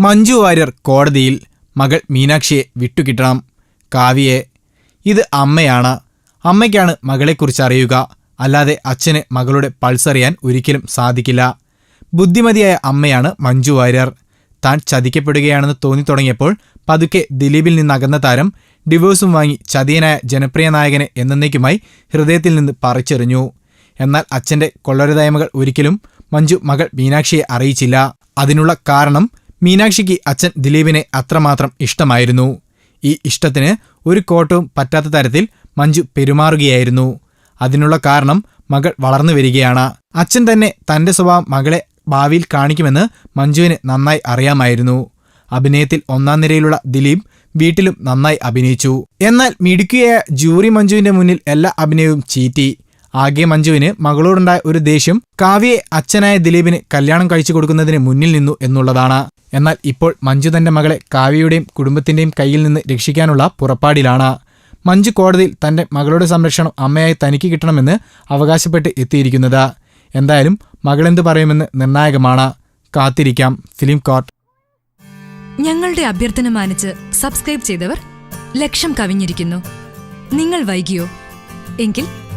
മഞ്ജു വാര്യർ കോടതിയിൽ മകൾ മീനാക്ഷിയെ വിട്ടുകിട്ടണം. കാവ്യയെ ഇത് അമ്മയാണ്. അമ്മയ്ക്കാണ് മകളെക്കുറിച്ച് അറിയുക. അല്ലാതെ അച്ഛന് മകളുടെ പൾസറിയാൻ ഒരിക്കലും സാധിക്കില്ല. ബുദ്ധിമതിയായ അമ്മയാണ് മഞ്ജു വാര്യർ. താൻ ചതിക്കപ്പെടുകയാണെന്ന് തോന്നിത്തുടങ്ങിയപ്പോൾ പതുക്കെ ദിലീപിൽ നിന്നകന്ന താരം ഡിവോഴ്സും വാങ്ങി ചതിയനായ ജനപ്രിയ നായകനെ എന്നേക്കുമായി ഹൃദയത്തിൽ നിന്ന് പറിച്ചെറിഞ്ഞു. എന്നാൽ അച്ഛന്റെ കൊള്ളരുതായ്മകൾ ഒരിക്കലും മഞ്ജു മകൾ മീനാക്ഷിയെ അറിയിച്ചില്ല. അതിനുള്ള കാരണം മീനാക്ഷിക്ക് അച്ഛൻ ദിലീപിനെ അത്രമാത്രം ഇഷ്ടമായിരുന്നു. ഈ ഇഷ്ടത്തിന് ഒരു കോട്ടവും പറ്റാത്ത തരത്തിൽ മഞ്ജു പെരുമാറുകയായിരുന്നു. അതിനുള്ള കാരണം മകൾ വളർന്നു വരികയാണ്. അച്ഛൻ തന്നെ തന്റെ സ്വഭാവം മകളെ ഭാവിയിൽ കാണിക്കുമെന്ന് മഞ്ജുവിന് നന്നായി അറിയാമായിരുന്നു. അഭിനയത്തിൽ ഒന്നാം നിരയിലുള്ള ദിലീപ് വീട്ടിലും നന്നായി അഭിനയിച്ചു. എന്നാൽ മിടുക്കിയായ ജൂറി മഞ്ജുവിന്റെ മുന്നിൽ എല്ലാ അഭിനയവും ചീറ്റി. ആകെ മഞ്ജുവിന് മകളോടുണ്ടായ ഒരു ദേഷ്യം കാവ്യയെ അച്ഛനായ ദിലീപിന് കല്യാണം കഴിച്ചു കൊടുക്കുന്നതിന് മുന്നിൽ നിന്നു എന്നുള്ളതാണ്. എന്നാൽ ഇപ്പോൾ മഞ്ജു തന്റെ മകളെ കാവ്യയുടെയും കുടുംബത്തിന്റെയും കയ്യിൽ നിന്ന് രക്ഷിക്കാനുള്ള പുറപ്പാടിലാണ്. മഞ്ജു കോടതിയിൽ തന്റെ മകളുടെ സംരക്ഷണം അമ്മയായി തനിക്ക് കിട്ടണമെന്ന് അവകാശപ്പെട്ട് എത്തിയിരിക്കുന്നത്. എന്തായാലും മകളെന്ത് പറയുമെന്ന് നിർണായകമാണ്. കാത്തിരിക്കാം. Film court. ഞങ്ങളുടെ അഭ്യർത്ഥന മാനിച്ച് സബ്സ്ക്രൈബ് ചെയ്തവർ ലക്ഷം കവിഞ്ഞിരിക്കുന്നു. നിങ്ങൾ വൈകിയോ? എങ്കിൽ